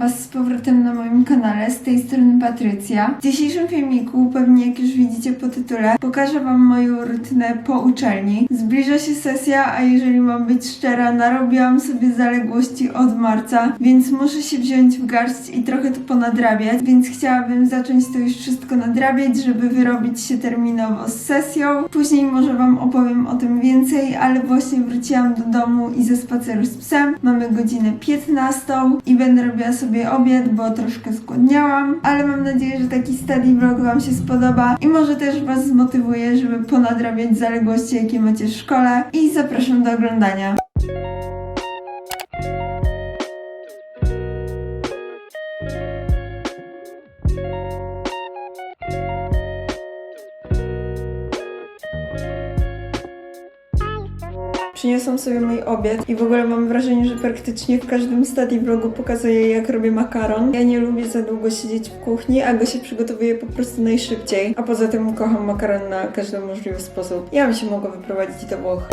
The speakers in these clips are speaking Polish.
Was z powrotem na moim kanale, z tej strony Patrycja. W dzisiejszym filmiku, pewnie jak już widzicie po tytule, pokażę Wam moją rutynę po uczelni. Zbliża się sesja, a jeżeli mam być szczera, narobiłam sobie zaległości od marca, więc muszę się wziąć w garść i trochę to ponadrabiać, więc chciałabym zacząć to już wszystko nadrabiać, żeby wyrobić się terminowo z sesją. Później może Wam opowiem o tym więcej, ale właśnie wróciłam do domu i ze spaceru z psem. Mamy godzinę 15 i będę robiła sobie obiad, bo troszkę zgłodniałam, ale mam nadzieję, że taki study vlog Wam się spodoba i może też Was zmotywuje, żeby ponadrabiać zaległości, jakie macie w szkole i zapraszam do oglądania. Przyniosłam sobie mój obiad i w ogóle mam wrażenie, że praktycznie w każdym study vlogu pokazuję jak robię makaron. Ja nie lubię za długo siedzieć w kuchni, a go się przygotowuje po prostu najszybciej. A poza tym kocham makaron na każdy możliwy sposób. Ja bym się mogła wyprowadzić do Włoch.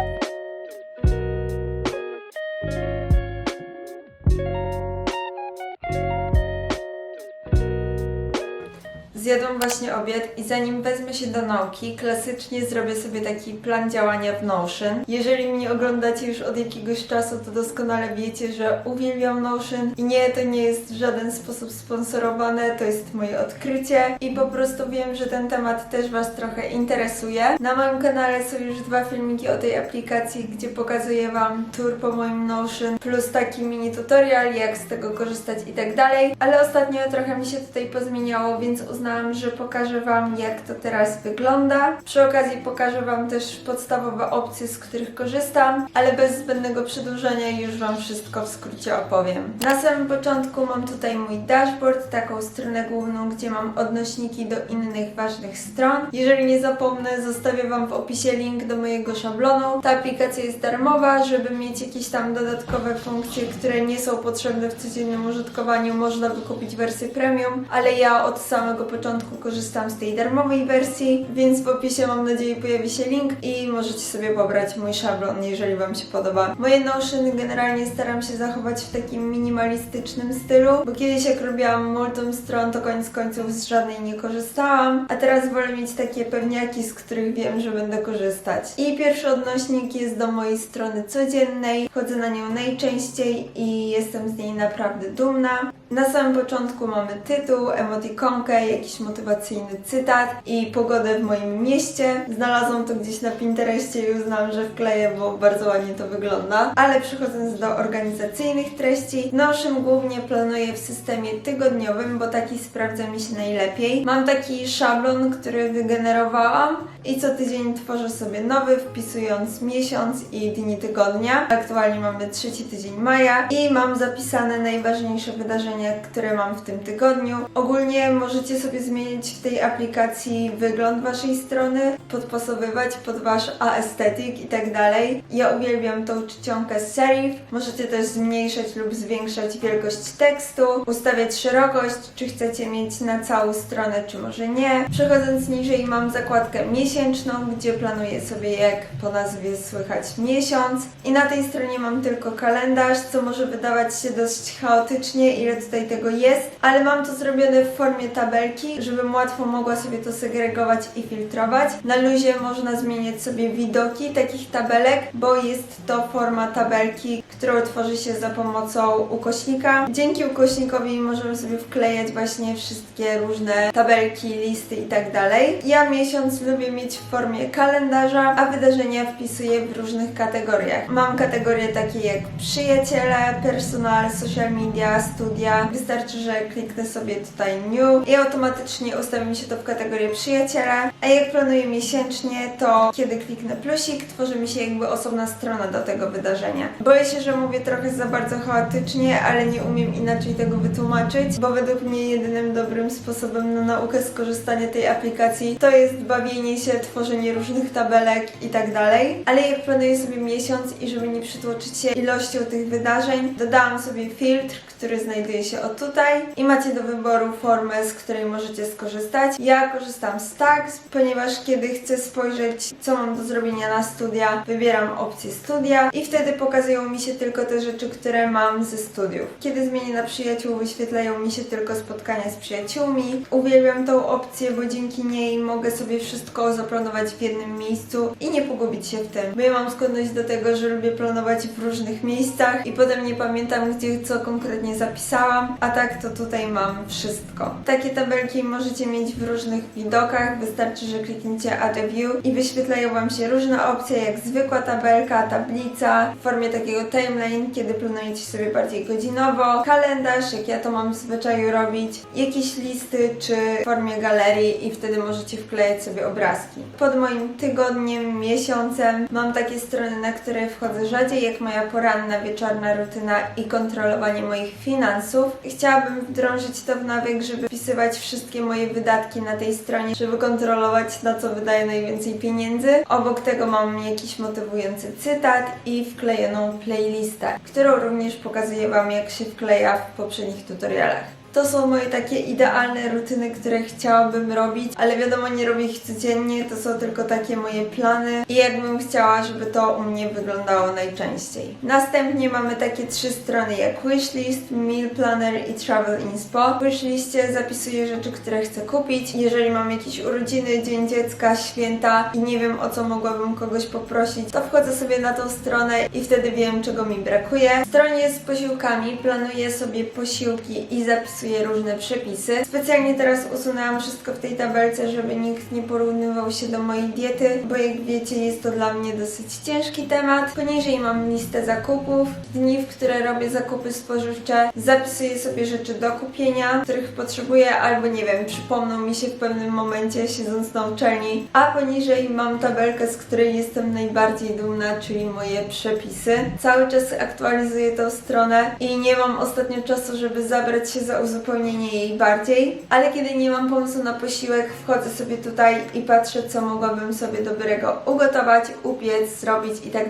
Zjadłam właśnie obiad i zanim wezmę się do nauki, klasycznie zrobię sobie taki plan działania w Notion. Jeżeli mnie oglądacie już od jakiegoś czasu, to doskonale wiecie, że uwielbiam Notion i nie, to nie jest w żaden sposób sponsorowane, to jest moje odkrycie i po prostu wiem, że ten temat też Was trochę interesuje. Na moim kanale są już dwa filmiki o tej aplikacji, gdzie pokazuję Wam tour po moim Notion, plus taki mini tutorial, jak z tego korzystać i tak dalej, ale ostatnio trochę mi się tutaj pozmieniało, więc uznałam, że pokażę Wam, jak to teraz wygląda. Przy okazji pokażę Wam też podstawowe opcje, z których korzystam, ale bez zbędnego przedłużania już Wam wszystko w skrócie opowiem. Na samym początku mam tutaj mój dashboard, taką stronę główną, gdzie mam odnośniki do innych ważnych stron. Jeżeli nie zapomnę, zostawię Wam w opisie link do mojego szablonu. Ta aplikacja jest darmowa, żeby mieć jakieś tam dodatkowe funkcje, które nie są potrzebne w codziennym użytkowaniu, można wykupić wersję premium, ale ja od samego początku korzystam z tej darmowej wersji, więc w opisie mam nadzieję pojawi się link i możecie sobie pobrać mój szablon, jeżeli Wam się podoba. Moje Notion generalnie staram się zachować w takim minimalistycznym stylu, bo kiedyś jak robiłam multum stron, to koniec końców z żadnej nie korzystałam, a teraz wolę mieć takie pewniaki, z których wiem, że będę korzystać. I pierwszy odnośnik jest do mojej strony codziennej, chodzę na nią najczęściej i jestem z niej naprawdę dumna. Na samym początku mamy tytuł, emotikonkę, jakiś motywacyjny cytat i pogodę w moim mieście. Znalazłam to gdzieś na Pinterestie i uznałam, że wkleję, bo bardzo ładnie to wygląda. Ale przechodząc do organizacyjnych treści, Notion głównie planuję w systemie tygodniowym, bo taki sprawdza mi się najlepiej. Mam taki szablon, który wygenerowałam i co tydzień tworzę sobie nowy, wpisując miesiąc i dni tygodnia. Aktualnie mamy trzeci tydzień maja i mam zapisane najważniejsze wydarzenia, które mam w tym tygodniu. Ogólnie możecie sobie zmienić w tej aplikacji wygląd waszej strony, podpasowywać pod wasz aesthetic i tak dalej. Ja uwielbiam tą czcionkę serif. Możecie też zmniejszać lub zwiększać wielkość tekstu, ustawiać szerokość, czy chcecie mieć na całą stronę, czy może nie. Przechodząc niżej mam zakładkę miesięczną, gdzie planuję sobie jak po nazwie słychać miesiąc. I na tej stronie mam tylko kalendarz, co może wydawać się dość chaotycznie, ile tutaj tego jest, ale mam to zrobione w formie tabelki, żebym łatwo mogła sobie to segregować i filtrować. Na luzie można zmieniać sobie widoki takich tabelek, bo jest to forma tabelki, którą tworzy się za pomocą ukośnika. Dzięki ukośnikowi możemy sobie wklejać właśnie wszystkie różne tabelki, listy i tak dalej. Ja miesiąc lubię mieć w formie kalendarza, a wydarzenia wpisuję w różnych kategoriach. Mam kategorie takie jak przyjaciele, personal, social media, studia. Wystarczy, że kliknę sobie tutaj new i automatycznie ustawi mi się to w kategorię przyjaciele. A jak planuję miesięcznie, to kiedy kliknę plusik, tworzy mi się jakby osobna strona do tego wydarzenia. Boję się, że mówię trochę za bardzo chaotycznie, ale nie umiem inaczej tego wytłumaczyć, bo według mnie jedynym dobrym sposobem na naukę skorzystania tej aplikacji to jest bawienie się tworzenie różnych tabelek i tak dalej. Ale jak planuję sobie miesiąc i żeby nie przytłoczyć się ilością tych wydarzeń, dodałam sobie filtr, który znajduje się o tutaj i macie do wyboru formę, z której możecie skorzystać. Ja korzystam z Tags, ponieważ kiedy chcę spojrzeć, co mam do zrobienia na studia, wybieram opcję studia i wtedy pokazują mi się tylko te rzeczy, które mam ze studiów. Kiedy zmienię na przyjaciół, wyświetlają mi się tylko spotkania z przyjaciółmi. Uwielbiam tą opcję, bo dzięki niej mogę sobie wszystko zaplanować w jednym miejscu i nie pogubić się w tym. Bo ja mam skłonność do tego, że lubię planować w różnych miejscach i potem nie pamiętam, gdzie co konkretnie zapisałam, a tak to tutaj mam wszystko. Takie tabelki możecie mieć w różnych widokach, wystarczy, że klikniecie Add a View i wyświetlają Wam się różne opcje, jak zwykła tabelka, tablica, w formie takiego timeline, kiedy planujecie sobie bardziej godzinowo, kalendarz, jak ja to mam w zwyczaju robić, jakieś listy, czy w formie galerii i wtedy możecie wklejać sobie obrazki. Pod moim tygodniem, miesiącem mam takie strony, na które wchodzę rzadziej, jak moja poranna, wieczorna rutyna i kontrolowanie moich finansów. Chciałabym wdrążyć to w nawyk, żeby wpisywać wszystkie moje wydatki na tej stronie, żeby kontrolować na co wydaję najwięcej pieniędzy. Obok tego mam jakiś motywujący cytat i wklejoną playlistę, którą również pokazuję Wam jak się wkleja w poprzednich tutorialach. To są moje takie idealne rutyny, które chciałabym robić, ale wiadomo, nie robię ich codziennie, to są tylko takie moje plany i jakbym chciała, żeby to u mnie wyglądało najczęściej. Następnie mamy takie trzy strony jak wishlist, meal planner i travel inspo. W wishliście zapisuję rzeczy, które chcę kupić. Jeżeli mam jakieś urodziny, dzień dziecka, święta i nie wiem o co mogłabym kogoś poprosić, to wchodzę sobie na tą stronę i wtedy wiem czego mi brakuje. W stronie z posiłkami planuję sobie posiłki i zapisuję różne przepisy. Specjalnie teraz usunęłam wszystko w tej tabelce, żeby nikt nie porównywał się do mojej diety, bo jak wiecie jest to dla mnie dosyć ciężki temat. Poniżej mam listę zakupów, dni, w które robię zakupy spożywcze, zapisuję sobie rzeczy do kupienia, których potrzebuję albo nie wiem, przypomną mi się w pewnym momencie siedząc na uczelni, a poniżej mam tabelkę, z której jestem najbardziej dumna, czyli moje przepisy. Cały czas aktualizuję tą stronę i nie mam ostatnio czasu, żeby zabrać się za uzupełnienie jej bardziej, ale kiedy nie mam pomysłu na posiłek, wchodzę sobie tutaj i patrzę, co mogłabym sobie dobrego ugotować, upiec, zrobić i tak.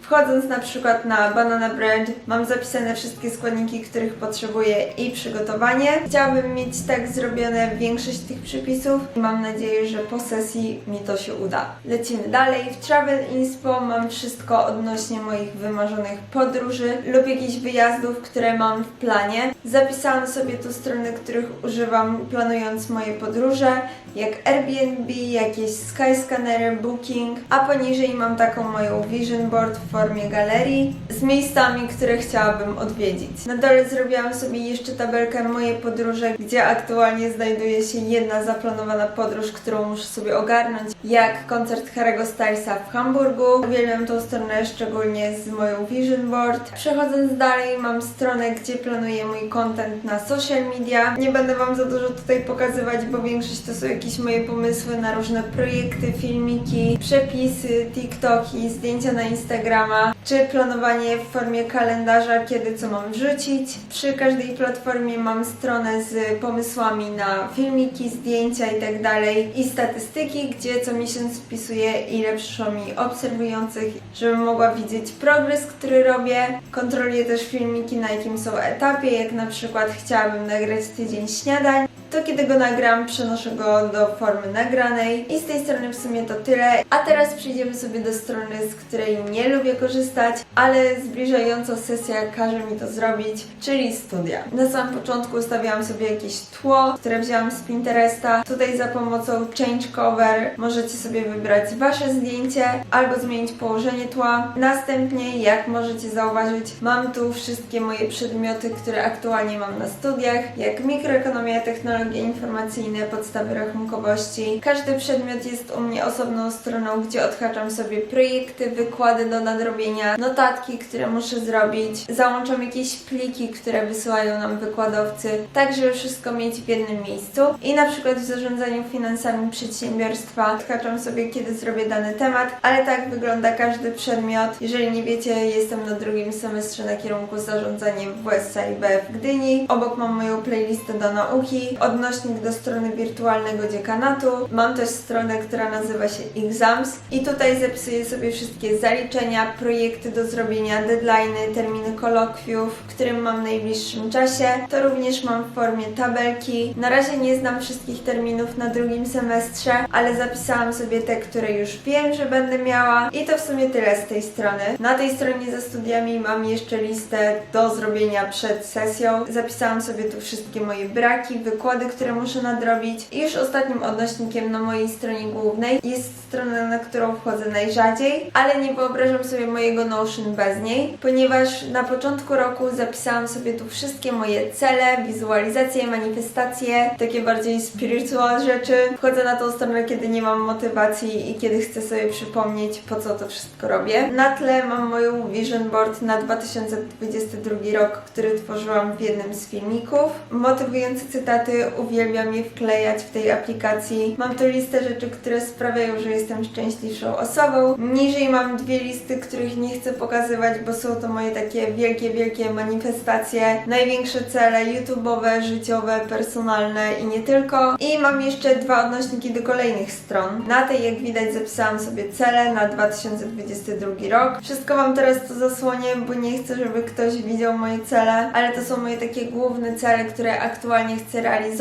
Wchodząc na przykład na banana bread, mam zapisane wszystkie składniki, których potrzebuję i przygotowanie. Chciałabym mieć tak zrobione większość tych przepisów i mam nadzieję, że po sesji mi to się uda. Lecimy dalej. W Travel Inspo mam wszystko odnośnie moich wymarzonych podróży lub jakichś wyjazdów, które mam w planie. Zapisałam sobie tu strony, których używam planując moje podróże, jak Airbnb, jakieś Skyscannery, Booking, a poniżej mam taką moją vision board w formie galerii z miejscami, które chciałabym odwiedzić. Na dole zrobiłam sobie jeszcze tabelkę moje podróże, gdzie aktualnie znajduje się jedna zaplanowana podróż, którą muszę sobie ogarnąć, jak koncert Harry'ego Stylesa w Hamburgu. Uwielbiam tą stronę szczególnie z moją vision board. Przechodząc dalej mam stronę, gdzie planuję mój content na social media. Nie będę Wam za dużo tutaj pokazywać, bo większość to są jakieś moje pomysły na różne projekty, filmiki, przepisy, TikToki, zdjęcia na Instagrama, czy planowanie w formie kalendarza, kiedy co mam wrzucić. Przy każdej platformie mam stronę z pomysłami na filmiki, zdjęcia itd. i statystyki, gdzie co miesiąc wpisuję ile przyszło mi obserwujących, żebym mogła widzieć progres, który robię. Kontroluję też filmiki, na jakim są etapie, jak na przykład chciałabym nagrać tydzień śniadań, to kiedy go nagram, przenoszę go do formy nagranej i z tej strony w sumie to tyle. A teraz przejdziemy sobie do strony, z której nie lubię korzystać, ale zbliżająca sesja każe mi to zrobić, czyli studia. Na samym początku ustawiałam sobie jakieś tło, które wzięłam z Pinteresta. Tutaj za pomocą Change Cover możecie sobie wybrać Wasze zdjęcie albo zmienić położenie tła. Następnie, jak możecie zauważyć, mam tu wszystkie moje przedmioty, które aktualnie mam na studiach, jak mikroekonomia, technologie informacyjne, podstawy rachunkowości. Każdy przedmiot jest u mnie osobną stroną, gdzie odhaczam sobie projekty, wykłady do nadrobienia, notatki, które muszę zrobić. Załączam jakieś pliki, które wysyłają nam wykładowcy, tak żeby wszystko mieć w jednym miejscu. I na przykład w zarządzaniu finansami przedsiębiorstwa odhaczam sobie, kiedy zrobię dany temat, ale tak wygląda każdy przedmiot. Jeżeli nie wiecie, jestem na drugim semestrze na kierunku zarządzanie w WSIB w Gdyni. Obok mam moją playlistę do nauki. Odnośnik do strony wirtualnego dziekanatu. Mam też stronę, która nazywa się Exams i tutaj zapisuję sobie wszystkie zaliczenia, projekty do zrobienia, deadlines, terminy kolokwiów, w którym mam w najbliższym czasie. To również mam w formie tabelki. Na razie nie znam wszystkich terminów na drugim semestrze, ale zapisałam sobie te, które już wiem, że będę miała i to w sumie tyle z tej strony. Na tej stronie ze studiami mam jeszcze listę do zrobienia przed sesją. Zapisałam sobie tu wszystkie moje braki, wykłady, które muszę nadrobić i już ostatnim odnośnikiem na mojej stronie głównej jest strona, na którą wchodzę najrzadziej, ale nie wyobrażam sobie mojego Notion bez niej, ponieważ na początku roku zapisałam sobie tu wszystkie moje cele, wizualizacje, manifestacje, takie bardziej spiritual rzeczy. Wchodzę na tą stronę, kiedy nie mam motywacji i kiedy chcę sobie przypomnieć, po co to wszystko robię. Na tle mam moją vision board na 2022 rok, który tworzyłam w jednym z filmików. Motywujące cytaty uwielbiam je wklejać w tej aplikacji. Mam tu listę rzeczy, które sprawiają, że jestem szczęśliwszą osobą. Niżej mam dwie listy, których nie chcę pokazywać, bo są to moje takie wielkie, wielkie manifestacje, największe cele YouTube'owe, życiowe, personalne i nie tylko. I mam jeszcze dwa odnośniki do kolejnych stron. Na tej, jak widać, zapisałam sobie cele na 2022 rok. Wszystko Wam teraz to zasłonię, bo nie chcę, żeby ktoś widział moje cele, ale to są moje takie główne cele, które aktualnie chcę realizować.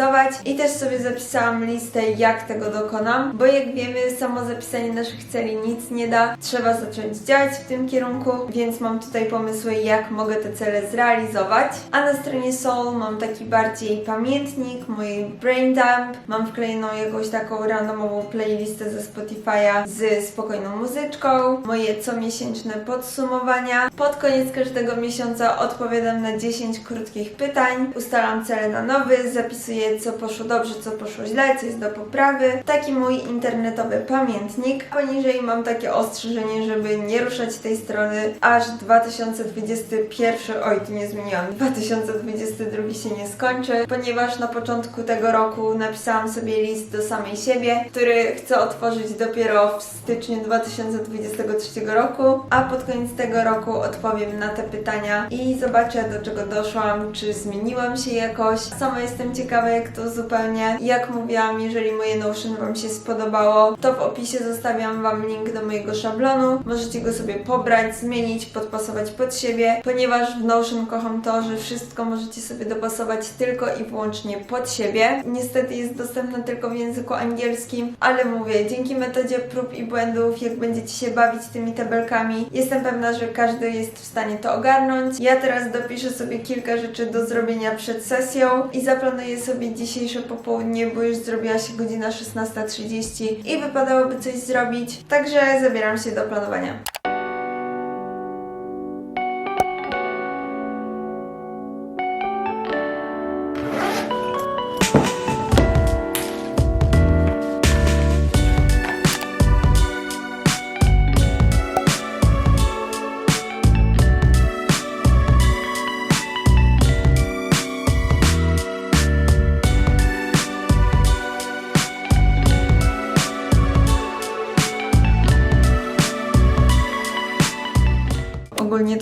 I też sobie zapisałam listę, jak tego dokonam, bo jak wiemy, samo zapisanie naszych celi nic nie da. Trzeba zacząć działać w tym kierunku, więc mam tutaj pomysły, jak mogę te cele zrealizować. A na stronie Soul mam taki bardziej pamiętnik, mój brain dump, mam wklejoną jakąś taką randomową playlistę ze Spotify'a z spokojną muzyczką, moje comiesięczne podsumowania. Pod koniec każdego miesiąca odpowiadam na 10 krótkich pytań, ustalam cele na nowy, zapisuję co poszło dobrze, co poszło źle, co jest do poprawy. Taki mój internetowy pamiętnik. Poniżej mam takie ostrzeżenie, żeby nie ruszać tej strony aż 2021, oj tu nie zmieniłam, 2022 się nie skończy, ponieważ na początku tego roku napisałam sobie list do samej siebie, który chcę otworzyć dopiero w styczniu 2023 roku, a pod koniec tego roku odpowiem na te pytania i zobaczę do czego doszłam, czy zmieniłam się jakoś. Sama jestem ciekawa to zupełnie. Jak mówiłam, jeżeli moje Notion Wam się spodobało, to w opisie zostawiam Wam link do mojego szablonu. Możecie go sobie pobrać, zmienić, podpasować pod siebie, ponieważ w Notion kocham to, że wszystko możecie sobie dopasować tylko i wyłącznie pod siebie. Niestety jest dostępne tylko w języku angielskim, ale mówię, dzięki metodzie prób i błędów, jak będziecie się bawić tymi tabelkami, jestem pewna, że każdy jest w stanie to ogarnąć. Ja teraz dopiszę sobie kilka rzeczy do zrobienia przed sesją i zaplanuję sobie dzisiejsze popołudnie, bo już zrobiła się godzina 16.30 i wypadałoby coś zrobić, także zabieram się do planowania.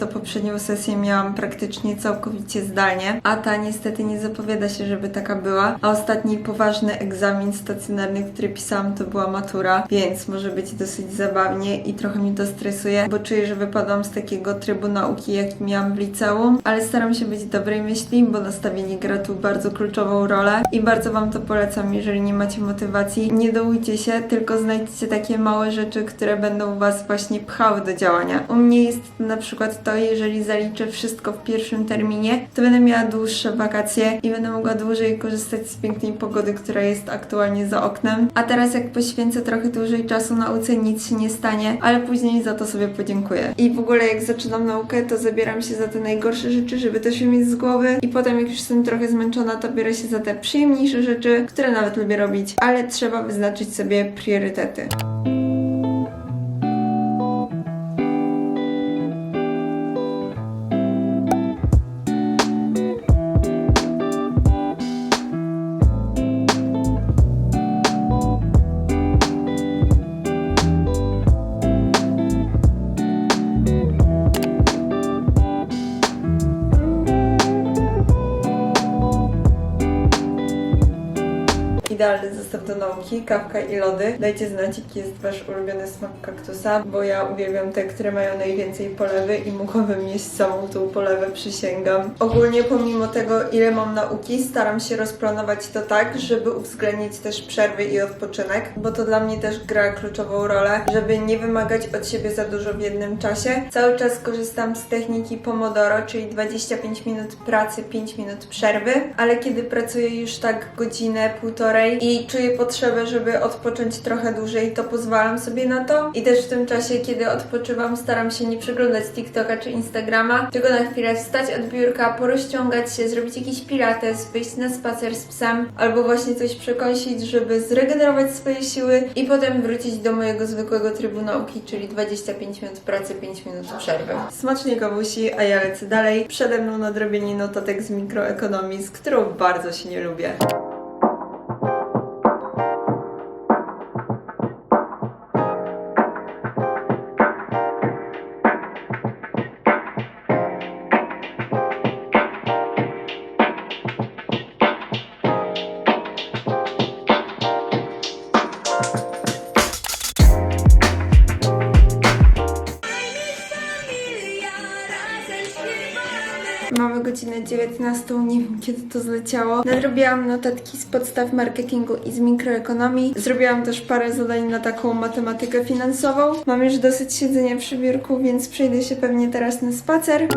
To poprzednią sesję miałam praktycznie całkowicie zdalnie, a ta niestety nie zapowiada się, żeby taka była. A ostatni poważny egzamin stacjonarny, który pisałam, to była matura, więc może być dosyć zabawnie i trochę mi to stresuje, bo czuję, że wypadłam z takiego trybu nauki, jaki miałam w liceum, ale staram się być dobrej myśli, bo nastawienie gra tu bardzo kluczową rolę i bardzo Wam to polecam, jeżeli nie macie motywacji. Nie dołujcie się, tylko znajdźcie takie małe rzeczy, które będą Was właśnie pchały do działania. U mnie jest na przykład to, jeżeli zaliczę wszystko w pierwszym terminie, to będę miała dłuższe wakacje i będę mogła dłużej korzystać z pięknej pogody, która jest aktualnie za oknem. A teraz jak poświęcę trochę dłużej czasu nauce, nic się nie stanie, ale później za to sobie podziękuję. I w ogóle jak zaczynam naukę, to zabieram się za te najgorsze rzeczy, żeby też je mieć z głowy i potem jak już jestem trochę zmęczona, to biorę się za te przyjemniejsze rzeczy, które nawet lubię robić, ale trzeba wyznaczyć sobie priorytety. Nauki, kawka i lody. Dajcie znać, jaki jest Wasz ulubiony smak kaktusa, bo ja uwielbiam te, które mają najwięcej polewy i mogłabym jeść całą tą polewę, przysięgam. Ogólnie pomimo tego, ile mam nauki, staram się rozplanować to tak, żeby uwzględnić też przerwy i odpoczynek, bo to dla mnie też gra kluczową rolę, żeby nie wymagać od siebie za dużo w jednym czasie. Cały czas korzystam z techniki Pomodoro, czyli 25 minut pracy, 5 minut przerwy, ale kiedy pracuję już tak godzinę, półtorej i czuję potrzebę, żeby odpocząć trochę dłużej, to pozwalam sobie na to. I też w tym czasie, kiedy odpoczywam, staram się nie przeglądać TikToka czy Instagrama, tylko na chwilę wstać od biurka, porozciągać się, zrobić jakiś pilates, wyjść na spacer z psem, albo właśnie coś przekąsić, żeby zregenerować swoje siły i potem wrócić do mojego zwykłego trybu nauki, czyli 25 minut pracy, 5 minut przerwy. Smacznie kawusi, a ja lecę dalej. Przede mną nadrobienie notatek z mikroekonomii, z którą bardzo się nie lubię. Mamy godzinę 19, nie wiem kiedy to zleciało. Nadrobiłam notatki z podstaw marketingu i z mikroekonomii. Zrobiłam też parę zadań na taką matematykę finansową. Mam już dosyć siedzenia przy biurku, więc przejdę się pewnie teraz na spacer.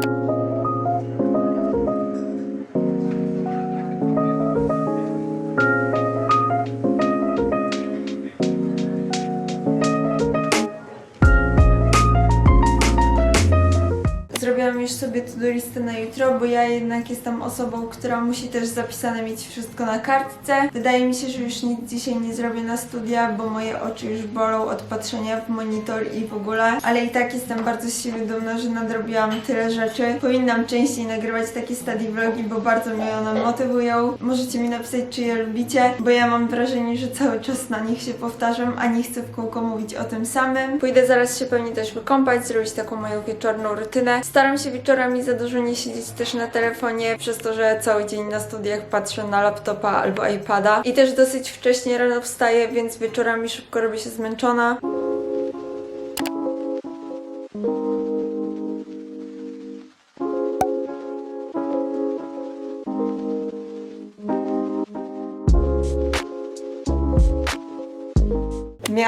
Sobie to-do listę na jutro, bo ja jednak jestem osobą, która musi też zapisane mieć wszystko na kartce. Wydaje mi się, że już nic dzisiaj nie zrobię na studia, bo moje oczy już bolą od patrzenia w monitor i w ogóle, ale i tak jestem bardzo z siebie dumna, że nadrobiłam tyle rzeczy. Powinnam częściej nagrywać takie study vlogi, bo bardzo mnie one motywują. Możecie mi napisać, czy je lubicie, bo ja mam wrażenie, że cały czas na nich się powtarzam, a nie chcę w kółko mówić o tym samym. Pójdę zaraz się pewnie też wykąpać, zrobić taką moją wieczorną rutynę. Staram się wieczorami za dużo nie siedzieć też na telefonie, przez to, że cały dzień na studiach patrzę na laptopa albo iPada. I też dosyć wcześnie rano wstaję, więc wieczorami szybko robię się zmęczona.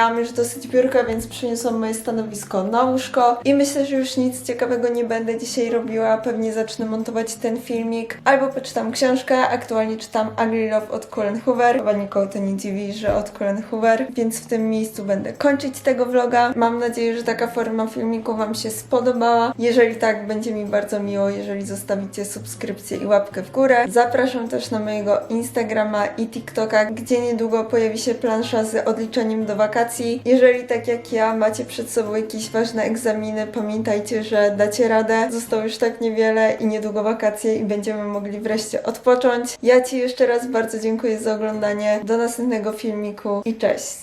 Miałam już dosyć biurka, więc przyniosłam moje stanowisko na łóżko i myślę, że już nic ciekawego nie będę dzisiaj robiła. Pewnie zacznę montować ten filmik albo poczytam książkę. Aktualnie czytam Ugly Love od Colin Hoover. Chyba nie dziwi, że od Colin Hoover, więc w tym miejscu będę kończyć tego vloga. Mam nadzieję, że taka forma filmiku Wam się spodobała. Jeżeli tak, będzie mi bardzo miło, jeżeli zostawicie subskrypcję i łapkę w górę. Zapraszam też na mojego Instagrama i TikToka, gdzie niedługo pojawi się plansza z odliczeniem do wakacji. Jeżeli tak jak ja macie przed sobą jakieś ważne egzaminy, pamiętajcie, że dacie radę. Zostało już tak niewiele i niedługo wakacje i będziemy mogli wreszcie odpocząć. Ja Ci jeszcze raz bardzo dziękuję za oglądanie. Do następnego filmiku i cześć!